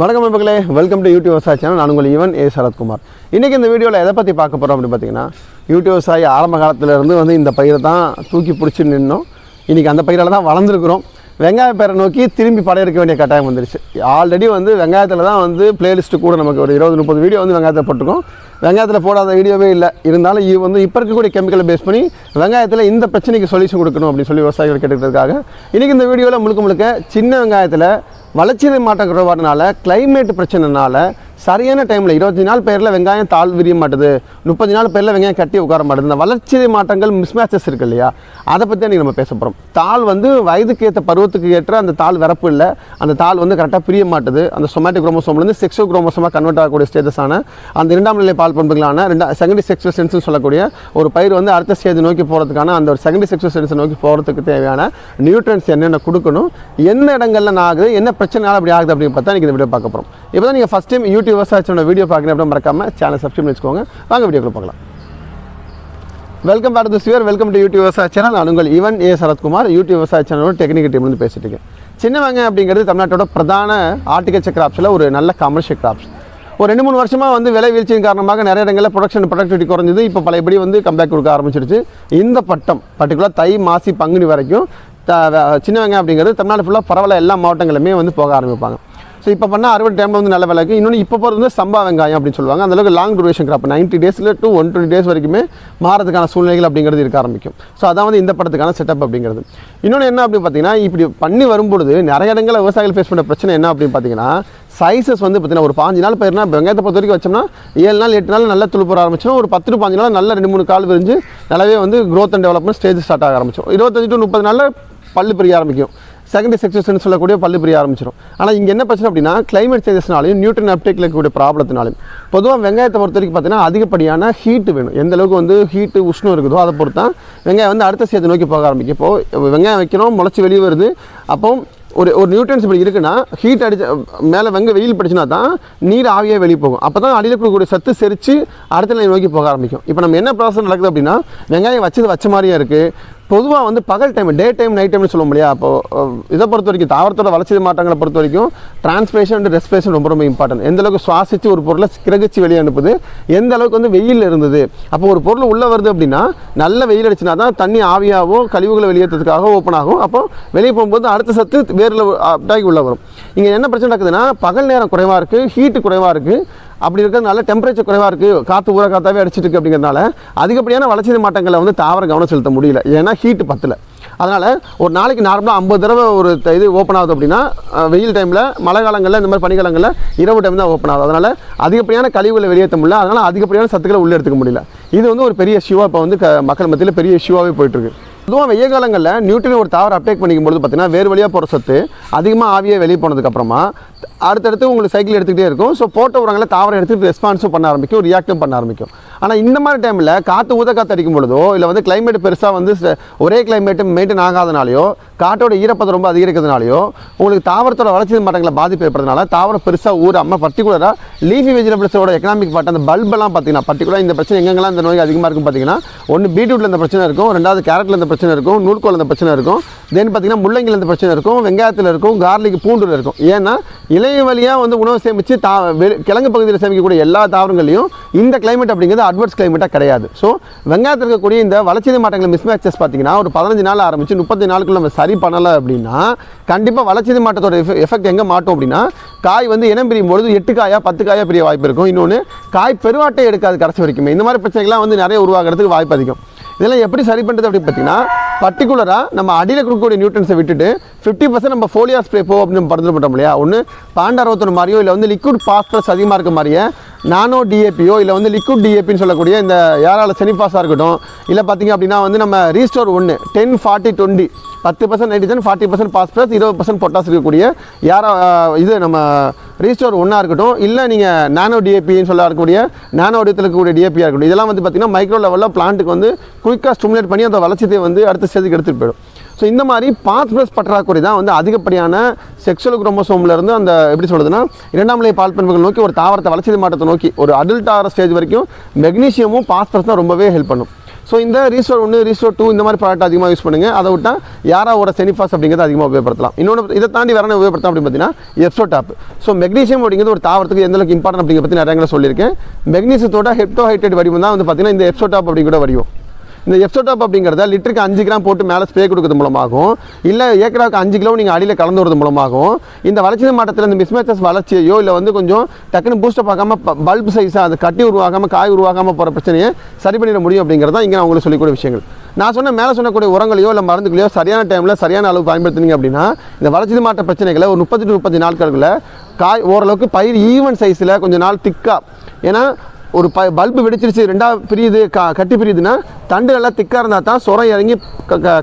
வணக்கம் நண்பர்களே welcome to YouTube விவசாய சேனல் நான் உங்கள் ஈவன் ஏ சரத்குமார். இன்றைக்கி இந்த வீடியோவில் எதை பற்றி பார்க்க போகிறோம் அப்படின்னு பார்த்தீங்கன்னா யூடியூப் விவசாயி ஆரம்ப காலத்துலேருந்து வந்து இந்த பயிரை தான் தூக்கி பிடிச்சி நின்னோம். இன்றைக்கி அந்த பயிரால் தான் வளர்ந்துருக்குறோம். வெங்காயம் பயிரை நோக்கி திரும்பி படையெடுக்க வேண்டிய கட்டாயம் வந்துருச்சு. ஆல்ரெடி வந்து வெங்காயத்தில் தான் வந்து பிளேலிஸ்ட்டு கூட நமக்கு ஒரு இருபது முப்பது வீடியோ வந்து வெங்காயத்தில் போட்டிருக்கோம். வெங்காயத்தில் போடாத வீடியோவே இல்லை. இருந்தாலும் இது வந்து இப்போ இருக்கக்கூடிய கெமிக்கலை பேஸ் பண்ணி வெங்காயத்தில் இந்த பிரச்சனைக்கு சொல்யூஷன் கொடுக்கணும் அப்படின்னு சொல்லி விவசாயிகள் கேட்டுக்கிறதுக்காக இன்றைக்கி இந்த வீடியோவில் முழுக்க முழுக்க சின்ன வெங்காயத்தில் வளர்ச்சி மாற்றம் குறைபாடுனால கிளைமேட் பிரச்சனைனால சரியான டைமில் இருபத்தஞ்சு நாள் பேரில் வெங்காயம் தாள் விரிய மாட்டுது. முப்பது நாள் பேரில் வெங்காயம் கட்டி உட்கார மாட்டுது. இந்த வளர்ச்சி மாற்றங்கள் மிஸ்மேச்சஸ் இருக்கு இல்லையா? அதை பற்றி அன்றைக்கி நம்ம பேச போகிறோம் தாள் வந்து வயதுக்கு ஏற்ற பருவத்துக்கு ஏற்ற அந்த தாள் வரப்பு இல்லை. அந்த தாள் வந்து கரெக்டாக பிரிய மாட்டுது. அந்த சொமேட்டிக் குரோமோசோம்லேருந்து செக்ஸோ குரோமோசோமாக கன்வெர்ட் ஆகக்கூடிய ஸ்டேஜஸான அந்த இரண்டாம் நிலை பால் பண்புகளான ரெண்டா செகண்டரி செக்ஸுவல் சென்ஸ்னு சொல்லக்கூடிய ஒரு பயிர் வந்து அடுத்த ஸ்டேஜ் நோக்கி போகிறதுக்கான அந்த ஒரு செகண்டரி செக்ஸுவல் சென்ஸை நோக்கி போகிறதுக்கு தேவையான நியூட்ரன்ஸ் என்னென்ன கொடுக்கணும் என்ன இடங்கள்ல நான் ஆகுது என்ன பிரச்சனைனால அப்படி ஆகுது அப்படின்னு பார்த்தா இன்றைக்கி இந்த வீடியோ பார்க்க போகிறோம் இப்போ தான் நீங்கள் ஃபஸ்ட் டைம் யூடியூப் விவசாயத்தோட வீடியோ பார்க்குறேன் அப்படின்னா மறக்காம சேனல் சப்ஸ்கிரைப் பண்ணி வச்சுக்கோங்க வாங்க வீடியோக்குள்ள பார்க்கலாம் வெல்கம் பேக் டு சிவர் வெல்கம் டு யூடியூப் விவசாய சேனல் நான் உங்கள் ஈவன் ஏ. சரத்குமார். யூடியூப் விவசாய சேனலோட டெக்னிக்கல் டீம்லேருந்து பேசிட்டு இருக்கேன். சின்ன வெங்காயம் அப்படிங்கிறது தமிழ்நாட்டோட பிரதான ஆர்டிகல்ச்சர் கிராப்ஸில் ஒரு நல்ல கமர்ஷியல் கிராப்ஸ் ஒரு ரெண்டு மூணு வருஷமாக வந்து விலை வீழ்ச்சியின் காரணமாக நிறைய இடங்களில் ப்ரொடக்ஷன் ப்ரொடக்டிவிட்டி குறைஞ்சது. இப்போ பழையபடி வந்து கம்பேக் கொடுக்க ஆரம்பிச்சிருச்சு. இந்த பட்டம் பர்டிகுலர் தை மாசி பங்குனி வரைக்கும் சின்ன வெங்காயம் அப்படிங்கிறது தமிழ்நாடு ஃபுல்லாக பரவாயில்ல. எல்லா மாவட்டங்களுமே வந்து போக ஆரம்பிப்பாங்க. ஸோ இப்போ பண்ணால் அறுவடை டைமில் வந்து நல்ல விலைக்கு இன்னொன்று இப்போ போகிறது வந்து சம்பா வெங்காயம் அப்படின்னு சொல்லுவாங்க. அந்தளவுக்கு லாங் டூரேஷன் கிராப் நைன்ட்டி டேஸில் டு ஒன் டுவெண்ட்டி டேஸ் வரைக்குமே மாறதுக்கான சூழ்நிலைகள் அப்படிங்கிறது இருக்க ஆரம்பிக்கும். ஸோ அதான் வந்து இந்த படத்துக்கான செட்டப் அப்படிங்கிறது. இன்னொன்று என்ன அப்படின்னு பார்த்தீங்கன்னா இப்படி பண்ணி வரும்பொழுது நிறைய இடங்களில் விவசாயிகள் ஃபேஸ் பண்ணுற பிரச்சனை என்ன அப்படின்னு பார்த்தீங்கன்னா சைஸஸ் வந்து பார்த்தீங்கன்னா ஒரு பாஞ்சு நாள் பயிர்னா வெங்காயத்தை பொறுத்த வரைக்கும் வச்சோம்னா ஏழு நாள் எட்டு நாள் நல்லா துளுப்புற ஆரம்பிச்சோம் ஒரு பத்து டு பாஞ்சு நாள் நல்ல ரெண்டு மூணு கால் விரிஞ்சு நல்லாவே வந்து growth and development stage start ஆக ஆரம்பிச்சோம் இருபத்தஞ்சு டு முப்பது நாளில் பல்லு பிரிய ஆரம்பிக்கும். செகண்டரி செக்ஷன் சொல்லக்கூடிய பல்லு பிரிய ஆரம்பிச்சிடும் ஆனால் இங்கே என்ன பிரச்சனை அப்படின்னா கிளைமேட் சேஞ்சஸ்னாலையும் நியூட்ரன் அப்டேக்கில் இருக்கக்கூடிய ப்ராப்ளத்தினாலையும் பொதுவாக வெங்காயத்தை பொறுத்த வரைக்கும் பார்த்தீங்கன்னா அதிகப்படியான ஹீட் வேணும். எந்த அளவுக்கு வந்து ஹீட்டு உஷ்ணம் இருக்குதோ அதை பொறுத்து தான் வெங்காயம் வந்து அடுத்த சேர்த்து நோக்கி போக ஆரம்பிக்கும். இப்போது வெங்காயம் வைக்கிறோம் முளைச்சி வெளியே வருது. அப்போ ஒரு ஒரு நியூட்ரன்ஸ் இப்படி இருக்குன்னா ஹீட் அடிச்ச மேலே வெங்க வெயில் படிச்சுனா தான் நீர் ஆவியாக வெளியே போகும். அப்போ தான் அடியில் கொடுக்கக்கூடிய சத்து செரித்து அடுத்த நிலை நோக்கி போக ஆரம்பிக்கும். இப்போ நம்ம என்ன ப்ராசஸ் நடக்குது அப்படின்னா வெங்காயம் வச்சது வச்ச மாதிரியே இருக்குது பொதுவாக வந்து பகல் டைம் டே டைம் நைட் டைம்னு சொல்ல முடியாது அப்போ இதை பொறுத்த வரைக்கும் தாவரத்தோட வளர்ச்சி மாற்றங்களை பொறுத்த வரைக்கும் டிரான்ஸ்பிரேஷன் அண்ட் ரெஸ்பிரேஷன் ரொம்ப ரொம்ப இம்பார்ட்டன்ட் எந்த அளவுக்கு சுவாசித்து ஒரு பொருளை கிரகிச்சு வெளியே அனுப்புது எந்த அளவுக்கு வந்து வெயில் இருந்தது. அப்போ ஒரு பொருள் உள்ளே வருது அப்படின்னா நல்ல வெயில் அடிச்சுனா தான் தண்ணி ஆவியாகவும் கழிவுகளை வெளியேற்றதுக்காக ஓப்பன் ஆகும். அப்போ வெளியே போகும்போது அடுத்த சத்து வேரில் அட்டாக்கி உள்ளே வரும். இங்கே என்ன பிரச்சனை நடக்குதுன்னா பகல் நேரம் குறைவாக இருக்குது ஹீட்டு குறைவாக இருக்குது அப்படி இருக்கிறதுனால டெம்பரேச்சர் குறைவாக இருக்குது காற்று ஊற காற்றாவே அடிச்சிட்டு இருக்கு அப்படிங்கிறதுனால அதிகப்படியான வளர்ச்சி மாற்றங்களை வந்து தாவர கவனம் செலுத்த முடியல. ஏன்னா ஹீட்டு பத்தில். அதனால் ஒரு நாளைக்கு நார்மலாக ஐம்பது தடவை ஒரு இது ஓப்பன் ஆகுது அப்படின்னா வெயில் டைமில் மழை காலங்களில் இந்த மாதிரி பனிக்காலங்களில் இரவு டைம் தான் ஓப்பன் ஆகுது. அதனால் அதிகப்படியான கழிவுகளை வெளியேற்ற முடியல. அதனால் அதிகப்படியான சத்துக்களை உள்ளே எடுத்துக்க முடியல. இது வந்து ஒரு பெரிய இஷ்யூவாக இப்போ வந்து க- மக்கள் மத்தியில் பெரிய இஷ்யூவாகவே போயிட்டுருக்கு பொதுவாக வெய்ய காலங்களில் நியூட்ரின் ஒரு தாவரம் அப்டேக் பண்ணிக்கும் பொழுது பார்த்தீங்கன்னா வேறு வழியாக போகிற சத்து அதிகமாக ஆவியாக வெளியே போனதுக்கப்புறமா அடுத்தடுத்து உங்களுக்கு சைக்கிள் எடுத்துக்கிட்டே இருக்கும். ஸோ போட்ட உரங்களை தாவரம் எடுத்துகிட்டு ரெஸ்பான்ஸும் பண்ண ஆரம்பிக்கும் ரியாக்டும் பண்ண ஆரம்பிக்கும். ஆனால் இந்த மாதிரி டைமில் காற்று ஊத காற்று அடிக்கும் பொழுதோ இல்லை வந்து கிளைமேட் பெருசாக வந்து ஒரே கிளைமேட் மெயின்டைன் ஆகாதனாலையோ காற்றோட ஈரப்பதம் ரொம்ப அதிகரிக்கிறதுனாலையோ உங்களுக்கு தாவரத்தோட வளர்ச்சி மாட்டங்களை பாதிப்பு ஏற்படுறதுனால தாவரம் பெருசாக ஊறாமல் பர்டிகுலராக லீஃபி வெஜிடபிள்ஸோட எக்கனாமிக் பார்ட் அந்த பல்பெல்லாம் பார்த்தீங்கன்னா பர்டிகுலராக இந்த பிரச்சனை எங்கெங்கெல்லாம் இந்த நோய் அதிகமாக இருக்கும் பார்த்தீங்கன்னா ஒன்று பீட்ரூட்டில் இந்த பிரச்சனை இருக்கும் ரெண்டாவது கேரட்டில் இந்த பிரச்சனை இருக்கும் நூல்கோல் இந்த பிரச்சனை இருக்கும் தென் பார்த்தீங்கன்னா முள்ளங்கில் இந்த பிரச்சனை இருக்கும் வெங்காயத்தில் இருக்கும் கார்லிக் பூண்டுல இருக்கும். ஏன்னா இளைய வழியாக வந்து உணவு சேமித்து தா வெ- கிழங்கு பகுதியில் சேமிக்கக்கூடிய எல்லா தாவரங்களையும் இந்த கிளைமேட் அப்படிங்கிறது அட்வர்ஸ் கிளைமேட்டாக கிடையாது. ஸோ வெங்காயத்தில் இருக்கக்கூடிய இந்த வளர்ச்சி மாற்றங்கள் மிஸ்மேச்சஸ் பார்த்தீங்கன்னா ஒரு பதினஞ்சு நாள் ஆரம்பிச்சு முப்பத்தி நாளுக்குள்ள நம்ம சரி பண்ணலை அப்படின்னா கண்டிப்பாக வளர்ச்சி மாற்றத்தோட எஃபெக்ட் எங்கே மாட்டோம் அப்படின்னா காய் வந்து இனம் பிரியும் பொழுது எட்டு காயா பத்து காயா பிரிய வாய்ப்பு இருக்கும். இன்னொன்று காய் பெருவாட்டை எடுக்காது கடைசி வரைக்குமே. இந்த மாதிரி பிரச்சனைகள்லாம் வந்து நிறைய உருவாகிறதுக்கு வாய்ப்பு அதிகம். இதெல்லாம் எப்படி சரி பண்ணுறது அப்படின்னு பார்த்தீங்கன்னா பர்டிகுலராக நம்ம அடியில் கொடுக்கக்கூடிய நியூட்ரன்ஸை விட்டுட்டு ஃபிஃப்டி பர்சன்ட் நம்ம ஃபோலியா ஸ்ப்ரே போ அப்படின்னு பரிந்துரை பண்ணுறோம் இல்லையா? ஒன்று பாண்டா மாதிரியோ இல்லை வந்து லிக்விட் பாஸ்பரஸ் அதிகமாக இருக்க மாதிரியே நானோ டிஏபியோ இல்லை வந்து லிக்விட் டிஏபின்னு சொல்லக்கூடிய இந்த யாரால செனிஃபாஸாக இருக்கட்டும் இல்லை பார்த்தீங்க அப்படின்னா வந்து நம்ம ரீஸ்டோர் ஒன்று டென் ஃபார்ட்டி டுவெண்ட்டி பத்து percent nitrogen forty percent phosphorus இருபது பர்சன்ட் பொட்டாஸ் இருக்கக்கூடிய யாரோ இது நம்ம ரீஸ்டோர் ஒன்றா இருக்கட்டும் இல்லை நீங்கள் நானோ டிஏபின்னு சொல்ல இருக்கக்கூடிய நானோ வடிவத்தில் இருக்கக்கூடிய டிஏபியாக இருக்கட்டும் இதெல்லாம் வந்து பார்த்தீங்கன்னா மைக்ரோ லெவலில் பிளான்ட்டுக்கு வந்து குயிக்காக ஸ்டிமுலேட் பண்ணி அந்த வளர்ச்சியை வந்து அடுத்த ஸ்டேஜுக்கு எடுத்துகிட்டு போயிடும். ஸோ இந்த மாதிரி பாஸ்பரஸ் பற்றாக்குறை தான் வந்து அதிகப்படியான செக்ஷுவல் குரோமோசோம்லேருந்து அந்த எப்படி சொல்கிறதுனா இரண்டாம் நிலை பால் பண்புகள் நோக்கி ஒரு தாவரத்தை வளர்ச்சி மாற்றத்தை நோக்கி ஒரு அடல்ட் ஆகிற ஸ்டேஜ் வரைக்கும் மெக்னீஷியமும் பாஸ்பரஸ் தான் ரொம்பவே ஹெல்ப் பண்ணும். ஸோ இந்த ரீஸ்டோர் ஒன்று ரீஸ்டோர் டூ இந்த மாதிரி ப்ராடக்ட் அதிகமாக யூஸ் பண்ணுங்கள் அதை விட்டால் யாராவோட செனிஃபாஸ் அப்படிங்கிறது அதிகமாக உபயோகப்படுத்தலாம். இன்னொன்று இதை தாண்டி வேற உபயோகப்படுத்தலாம் அப்படின்னு பார்த்தீங்கன்னா எப்சோ டாப் ஸோ மெக்னீஷியம் அப்படிங்கிறது ஒரு தாவரத்துக்கு எந்த அளவுக்கு இம்பார்ட்டன் அப்படிங்கிற பற்றி நிறைய சொல்லியிருக்கேன். மெக்னீசியத்தோட ஹெப்டோஹைட்ரேட் வடிவம் தான் வந்து பார்த்தீங்கன்னா இந்த எப்சோ டாப் அப்படிங்கிற வடிவம். இந்த எப்சோடாப் அப்படிங்கிறத லிட்டருக்கு அஞ்சு கிராம் போட்டு மேலே ஸ்ப்ரே கொடுக்கறது மூலமாகவும் இல்லை ஏக்கராவுக்கு அஞ்சு கிலோ நீங்கள் அடியில் கலந்து வரது மூலமாகவும் இந்த வளர்ச்சி மாட்டத்தில் இந்த மிஸ்மேச்சஸ் வளர்ச்சியையோ இல்லை வந்து கொஞ்சம் டக்குன்னு பூஸ்டப் ஆகாமல் பல்ப் சைஸாக அது கட்டி உருவாகாமல் காய் உருவாகாமல் போகிற பிரச்சனையை சரி பண்ணிட முடியும் அப்படிங்கிறது தான் இங்கே நான் உங்களுக்கு சொல்லிக்கூடிய விஷயங்கள். நான் சொன்ன மேலே சொன்னக்கூடிய உரங்களையோ இல்லை மருந்துகளையோ சரியான டைமில் சரியான அளவு பயன்படுத்துனீங்க அப்படின்னா இந்த வளர்ச்சி மாற்ற பிரச்சனைகளை ஒரு முப்பத்தி முப்பத்தி நாட்களுக்குள்ள காய் ஓரளவுக்கு பயிர் ஈவன் சைஸில் கொஞ்சம் நாள் திக்காக ஏன்னா ஒரு ப பல்பு வெடிச்சிருச்சு ரெண்டாக பிரியுது கா கட்டி பிரியுதுன்னா தண்டு நல்லா திக்காக இருந்தால் தான் சுரம் இறங்கி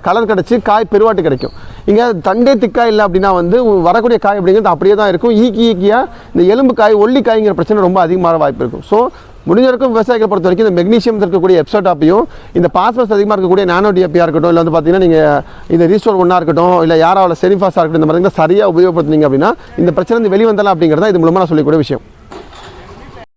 கலர் கிடச்சி காய் பெருவாட்டு கிடைக்கும். இங்கே தண்டே திக்காக இல்லை அப்படின்னா வந்து வரக்கூடிய காய் அப்படிங்கிறது அப்படியே தான் இருக்கும். ஈக்கி ஈக்கியாக இந்த எலும்பு காய் ஒல்லி காய்ங்கிற பிரச்சனை ரொம்ப அதிகமாக வாய்ப்பு இருக்கும். ஸோ முடிஞ்ச வரைக்கும் பொறுத்த வரைக்கும் இந்த மெக்னீஷியம் இருக்கக்கூடிய எப்சோட்டாப்பையும் இந்த பாஸ்பரஸ் அதிகமாக இருக்கக்கூடிய நானோ டிஎப்பியாக இருக்கட்டும் இல்லை வந்து பார்த்தீங்கன்னா நீங்கள் இந்த ரீஸ்டோர் ஒன்றா இருக்கட்டும் இல்லை யாராவில் செனிஃபாஸாக இருக்கட்டும் இந்த மாதிரி சரியாக உபயோகப்படுத்துனீங்க அப்படின்னா இந்த பிரச்சனை வந்து வெளிவந்தலாம் தான் இது மூலமாக நான் சொல்லக்கூடிய விஷயம்.